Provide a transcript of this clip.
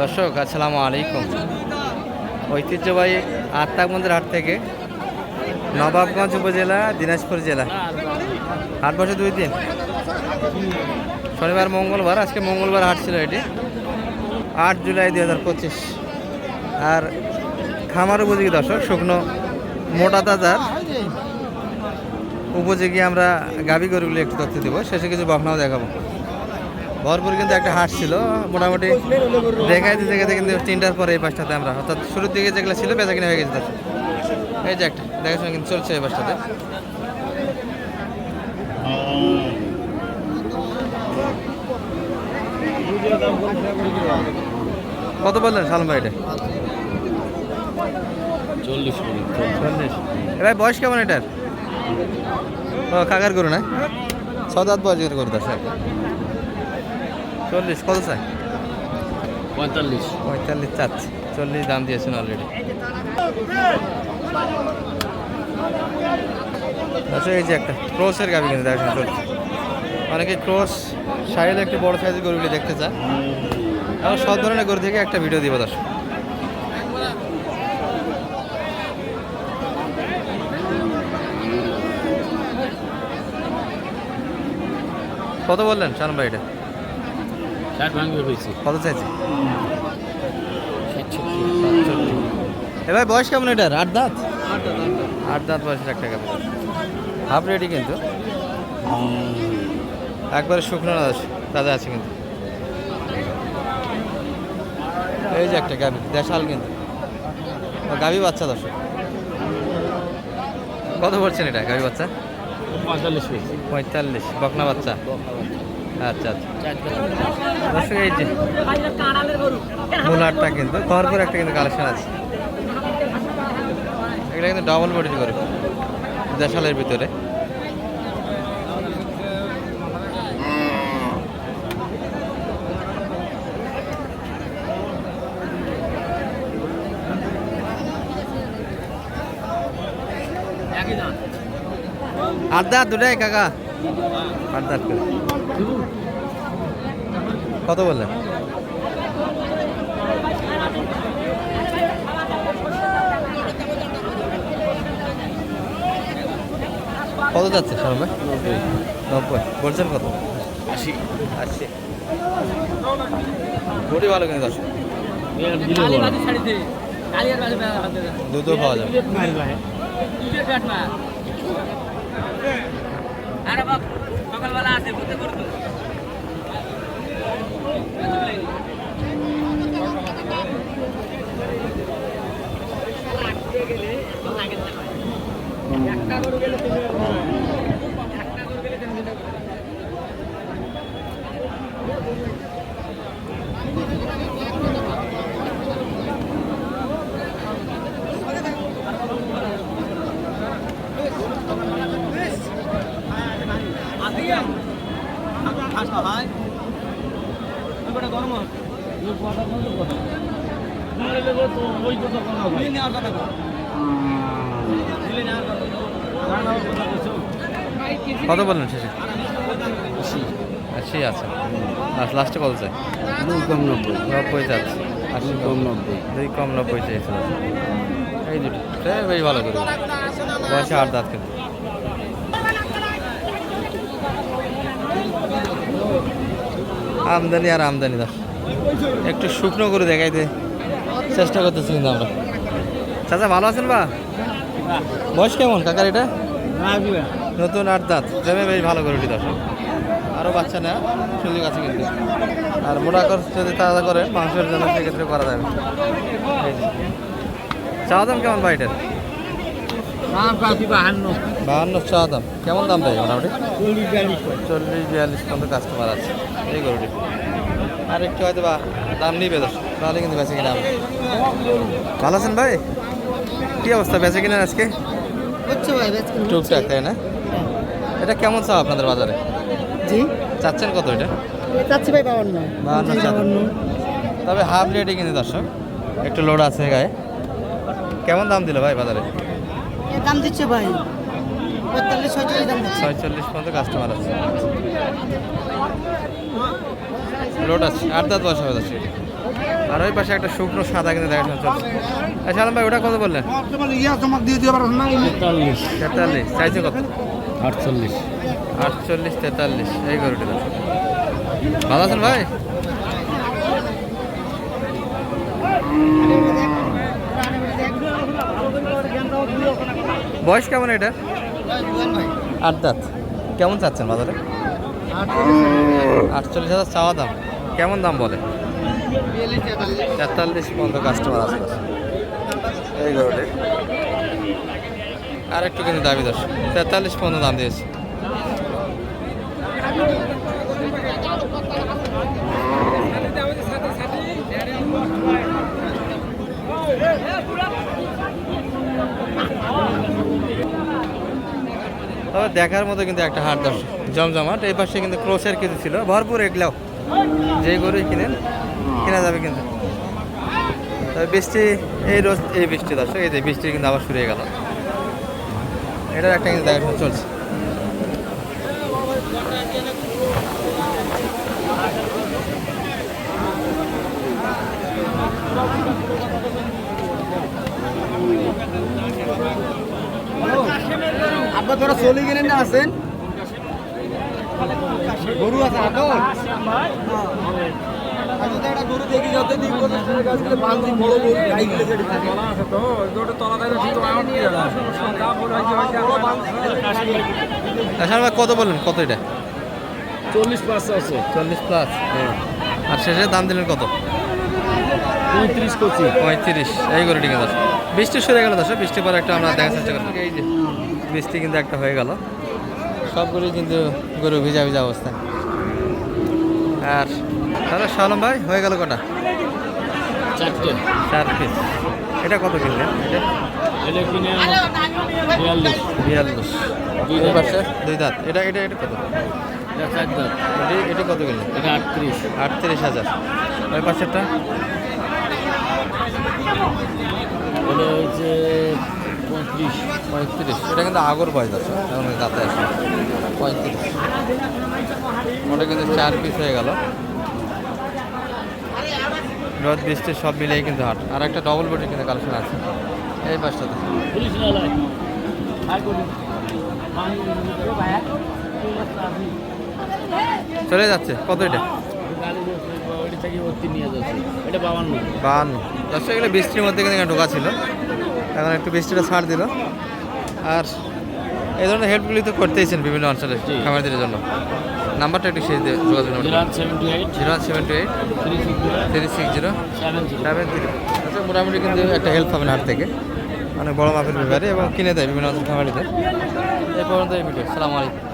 দর্শক, আসসালামু আলাইকুম। ঐতিহ্যবাহী আত্মাক মন্দির হাট থেকে নবাবগঞ্জ উপজেলা, দিনাজপুর জেলা। হাট বসে দুই দিন। শনিবার, মঙ্গলবার, আজকে মঙ্গলবার হাট ছিল এটি। আট জুলাই দুই হাজার পঁচিশ। আর খামার উপযোগী দর্শক, শুকনো মোটা তাজার উপযোগী আমরা গাবি গরুগুলি একটু তথ্য দেবো। শেষে কিছু বকনাও দেখাবো। ভরপুর কিন্তু একটা হাট ছিল। মোটামুটি দেখাই দিতে গেছে কিন্তু তিনটার পরে এই পাশটাতে আমরা। অর্থাৎ শুরুর দিকে যেগুলো ছিল বেচা কিনা হয়ে গেছে। তার এই যে একটা দেখাশোনা কিন্তু চলছে এই পাশটাতে। কত বললেন সালম ভাই এটা? চল্লিশ চল্লিশ। ভাই বয়স কেমন এটার? ও কাকার গরু না? ছয় দাঁত বয়স গরু দশ চল্লিশ কত চাই? পঁয়তাল্লিশ। পঁয়তাল্লিশ চাচ্ছে। চল্লিশ দাম দিয়েছেন অলরেডি আচ্ছা এই যে একটা ক্রোসের গাবি কিন্তু দেখেন চলছে অনেকে ক্রোস সাইডে একটু বড় সাইজের গরুগুলি দেখতে চায়। এবং সব ধরনের গরু থেকে একটা ভিডিও দিব দর্শক। কত বললেন শানম ভাই এটা? ষাট ভাঙবে হয়েছে কত চাইছে? এ ভাই বয়স কেমন এটার? আট দাঁত? আট দাঁত বয়সের একটা গাবি হাফ রেডি কিন্তু। একবারে শুকনো না তাজা আছে কিন্তু। এই যে একটা গাবি দেশাল কিন্তু। গাবি বাচ্চা দর্শক। কত পড়ছেন এটা গাবি বাচ্চা? পঁয়তাল্লিশ পঁয়তাল্লিশ বকনা বাচ্চা। আচ্ছা আচ্ছা। এই যে কিন্তু ভরপুর একটা কিন্তু কালেকশন আছে। এগুলো কিন্তু ডবল বডির করে দেশালের ভিতরে। দাঁত দুটাই কাকা? করে। কত বললেন? কত যাচ্ছে ভাই নব্বই। বলছেন কত? আশি। আশি। বডি ভালো কিন্তু দশ দুধও পাওয়া যাবে। সকালবেলা আসে বুঝতে করতো একটা গরু গেলে কত বললেন শেষে? আশি আছে লাস্ট লাস্টে কত চাই? দুই কম নব্বই। নব্বই যাচ্ছে আশি কম নব্বই। দুই কম নব্বই চাইছে। এই দুটো। বেশ ভালো করে। বয়সে আট দাঁত কিন্তু। আমদানি আর আমদানি দাস একটু শুকনো করে দেখাইতে চেষ্টা করতেছি কিন্তু আমরা। চাচা, ভালো আছেন বা? বয়স কেমন কাকার এটা? নতুন আট দাঁত। প্রেমে বেশ ভালো করে উঠি দর্শক। আরও বাচ্চা নেওয়া সুযোগ আছে কিন্তু। আর মোটা কর যদি তাজা করে মাংসের জন্য সেক্ষেত্রে করা যাবে। চাওয়া দাম কেমন ভাই বাহান্ন। বাহান্ন চাওয়া দাম। কেমন দাম দেয় মোটামুটি? চল্লিশ বিয়াল্লিশ চল্লিশ বিয়াল্লিশ পর্যন্ত কাস্টমার আছে। এই গরুটি। আর একটু হয়তো বা দাম নিবে দশ তাহলে কিন্তু বেঁচে কিনা ভালো আছেন ভাই? কি অবস্থা? বেঁচে কিনা আজকে? হচ্ছে ভাই বেচকেন টুকটাক তাই না? এটা কেমন চাও আপনাদের বাজারে? জি? চাচ্ছেন কত এটা? চাচ্ছি ভাই বাবান্ন বাহান্ন তবে হাফ রেটে কিন্তু দর্শক। একটু লোড আছে গায়ে। কেমন দাম দিল ভাই বাজারে? দাম দিচ্ছে ভাই। পঁয়তাল্লিশ ছয়চল্লিশ দাম ছয়চল্লিশ পর্যন্ত কাস্টমার আছে। লোড আছে। আট দাঁত বয়স হবে যাচ্ছে আর ওই পাশে একটা শুকনো সাদা কিন্তু দেখাশোনা চলছে। আচ্ছা আলম ভাই ওটা কত বললেন? তেতাল্লিশ। তেতাল্লিশ। চাইছে কত? আটচল্লিশ। আটচল্লিশ তেতাল্লিশ। এই গরুটি দাম ভালো আছেন ভাই? বয়স কেমন এটা? আট দাঁত। কেমন চাচ্ছেন বাজারে? আটচল্লিশ হাজার চাওয়া দাম। কেমন দাম বলে? তেতাল্লিশ পর্যন্ত কাস্টমার আছে। এই গরুটি আর একটু কিন্তু দাবি দশ। তেতাল্লিশ পর্যন্ত দাম দিয়েছে। তবে দেখার মতো কিন্তু একটা হাট দর্শক, জমজমাট। এই পাশে কিন্তু ক্রোসের কিছু ছিল, ভরপুর এগুলাও। যে গরুই কিনেন, কেনা যাবে কিন্তু। তবে বৃষ্টি, এই রোজ এই বৃষ্টি দর্শক, এই যে বৃষ্টি কিন্তু আবার শুরু হয়ে গেল। এটার একটা কিন্তু দেখাশোনা চলছে। আব্বা তোরা চলে গেলেন না আছেন? গরু আছে আটো গরু দেখি যত দিন বান্ধি বড় গরু গাই গেলে যেটি থাকে। আসার ভাই কত বললেন? কত এটা? চল্লিশ প্লাস আছে। চল্লিশ প্লাস আর শেষে দাম দিলেন কত? পঁয়ত্রিশ করছি। পঁয়ত্রিশ। এই গরুটি কিন্তু আছে। বৃষ্টি সরে গেল দশ বৃষ্টি পরে একটা আমরা দেখার চেষ্টা করি এই যে। বৃষ্টি কিন্তু একটা হয়ে গেল। সবগুলোই কিন্তু গরু ভিজা ভিজা অবস্থায় আর তাহলে শালম ভাই হয়ে গেল কটা? চারটে। চার পিস এটা কত কিনলেন এটা? কিনে বিয়াল্লিশ। বিয়াল্লিশ। দুই। পাশে দুই দাঁত। এটা এটা এটা কত? এটা চার দাঁত। এটি এটি কত কিনলেন এটা আটত্রিশ। আটত্রিশ হাজার। ওই পাশেরটা? এটা হচ্ছে পঁয়ত্রিশ। পঁয়ত্রিশ। এটা কিন্তু আগর বয়স আছে এখন দাঁতে আছে। পঁয়ত্রিশ। ওটা কিন্তু চার পিস হয়ে গেল। রোদ, বৃষ্টি সব মিলিয়ে কিন্তু হাট। আর একটা ডবল বডি কিন্তু কালেকশন আছে। এই করি চলে যাচ্ছে। কত এটা? বান দশটা এগুলো বৃষ্টির মধ্যে কিন্তু ঢোকা ছিল। এখন একটু বৃষ্টিটা ছাড় দিল। আর এই ধরনের হেল্পগুলি তো করতেইছেন বিভিন্ন অঞ্চলে। খামারদের জন্য। নাম্বারটা একটু দিয়ে যোগাযোগ zero one seven two eight. Three six zero. Seven three আচ্ছা মোটামুটি কিন্তু একটা হেল্প পাবেন হাট থেকে। অনেক বড় মাপের ব্যাপারে এবং কিনে দেয় বিভিন্ন অঞ্চল খামারিদের। পর্যন্ত এই ভিডিও সালামু আলাইকুম।